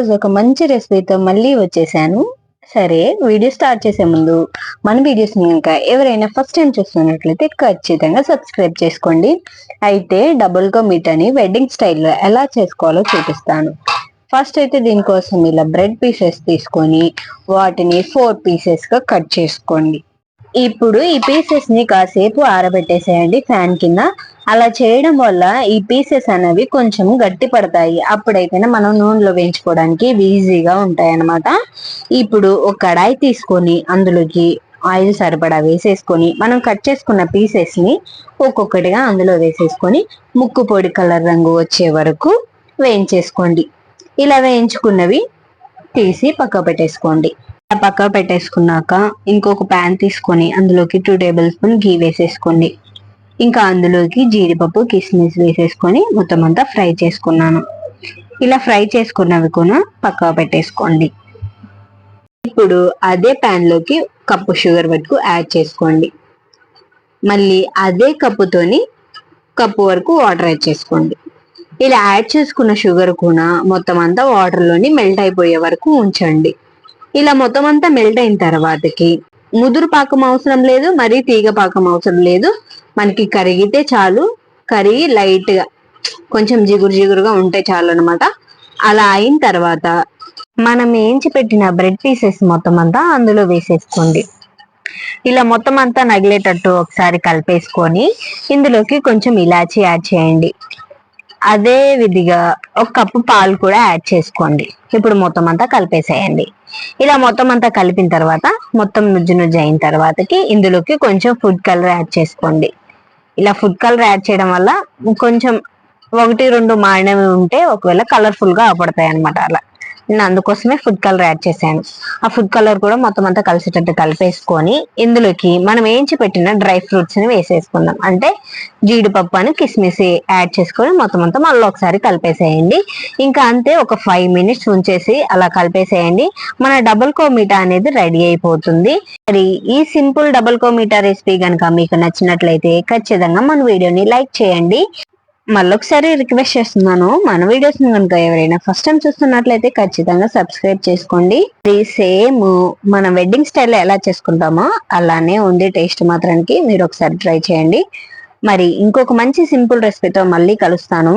రోజు ఒక మంచి రెసిపీతో మళ్ళీ వచ్చేసాను. సరే వీడియో స్టార్ట్ చేసే ముందు మన వీడియోస్ కనుక ఎవరైనా ఫస్ట్ టైం చూస్తున్నట్లయితే ఖచ్చితంగా సబ్స్క్రైబ్ చేసుకోండి. అయితే డబుల్గా మీట్ అని వెడ్డింగ్ స్టైల్లో ఎలా చేసుకోవాలో చూపిస్తాను. ఫస్ట్ అయితే దీనికోసం ఇలా బ్రెడ్ పీసెస్ తీసుకొని వాటిని ఫోర్ పీసెస్గా కట్ చేసుకోండి. ఇప్పుడు ఈ పీసెస్ని కాసేపు ఆరబెట్టేసేయండి ఫ్యాన్ కింద. అలా చేయడం వల్ల ఈ పీసెస్ అనేవి కొంచెం గట్టి పడతాయి. అప్పుడైతేనే మనం నూనెలో వేయించుకోవడానికి ఈజీగా ఉంటాయి అన్నమాట ఇప్పుడు ఒక కడాయి తీసుకొని అందులోకి ఆయిల్ సరిపడా వేసేసుకొని మనం కట్ చేసుకున్న పీసెస్ని ఒక్కొక్కటిగా అందులో వేసేసుకొని ముక్కు పొడి కలర్ రంగు వచ్చే వరకు వేయించేసుకోండి. ఇలా వేయించుకున్నవి తీసి పక్క పెట్టేసుకోండి. పక్క పెట్టేసుకున్నాక ఇంకొక ప్యాన్ తీసుకొని అందులోకి టూ టేబుల్ స్పూన్ గీ వేసేసుకోండి. ఇంకా అందులోకి జీడిపప్పు కిస్మిస్ వేసేసుకొని మొత్తం అంతా ఫ్రై చేసుకున్నాను. ఇలా ఫ్రై చేసుకున్నవి కూడా పక్క పెట్టేసుకోండి. ఇప్పుడు అదే ప్యాన్లోకి కప్పు షుగర్ వరకు యాడ్ చేసుకోండి. మళ్ళీ అదే కప్పుతోని కప్పు వరకు వాటర్ యాడ్ చేసుకోండి. ఇలా యాడ్ చేసుకున్న షుగర్ కూడా మొత్తం అంతా వాటర్లోని మెల్ట్ అయిపోయే వరకు ఉంచండి. ఇలా మొత్తం అంతా మెల్ట్ అయిన తర్వాతకి. ముదురు పాకం అవసరం లేదు మరి తీగ పాకం అవసరం లేదు. మనకి కరిగితే చాలు కరిగి లైట్గా కొంచెం జిగురు జిగురుగా ఉంటే చాలు అనమాట అలా అయిన తర్వాత మనం ఏంచి పెట్టిన బ్రెడ్ పీసెస్ మొత్తం అంతా అందులో వేసేసుకోండి. ఇలా మొత్తం అంతా నగిలేటట్టు ఒకసారి కలిపేసుకొని ఇందులోకి కొంచెం ఇలాచి యాడ్ చేయండి. అదే విధిగా ఒక కప్పు పాలు కూడా యాడ్ చేసుకోండి. ఇప్పుడు మొత్తం అంతా కలిపేసేయండి. ఇలా మొత్తం అంతా కలిపిన తర్వాత మొత్తం నుజ్జు నుజ్జు అయిన తర్వాతకి ఇందులోకి కొంచెం ఫుడ్ కలర్ యాడ్ చేసుకోండి. ఇలా ఫుడ్ కలర్ యాడ్ చేయడం వల్ల కొంచెం ఒకటి రెండు మాడినవి ఉంటే ఒకవేళ కలర్ఫుల్గా అవపడతాయి అనమాట అలా. నేను అందుకోసమే ఫుడ్ కలర్ యాడ్ చేశాను. ఆ ఫుడ్ కలర్ కూడా మొత్తం అంతా కలిసేటట్టు కలిపేసుకొని ఇందులోకి మనం ఏంచి పెట్టిన డ్రై ఫ్రూట్స్ని వేసేసుకుందాం. అంటే జీడిపప్పు అని కిస్మిస్ యాడ్ చేసుకొని మొత్తం అంతా మళ్ళీ ఒకసారి కలిపేసేయండి. ఇంకా అంతే ఒక ఫైవ్ మినిట్స్ ఉంచేసి అలా కలిపేసేయండి. మన డబుల్ కోమీటా అనేది రెడీ అయిపోతుంది. మరి ఈ సింపుల్ డబుల్ కోమీటా రెసిపీ కనుక మీకు నచ్చినట్లయితే ఖచ్చితంగా మన వీడియోని లైక్ చేయండి. మళ్ళొకసారి రిక్వెస్ట్ చేస్తున్నాను మన వీడియోస్ కనుక ఎవరైనా ఫస్ట్ టైం చూస్తున్నట్లయితే ఖచ్చితంగా సబ్స్క్రైబ్ చేసుకోండి. ఇది సేమ్ మన వెడ్డింగ్ స్టైల్ ఎలా చేసుకుంటామో అలానే ఉంది టేస్ట్ మాత్రానికి మీరు ఒకసారి ట్రై చేయండి. మరి ఇంకొక మంచి సింపుల్ రెసిపీతో మళ్ళీ కలుస్తాను.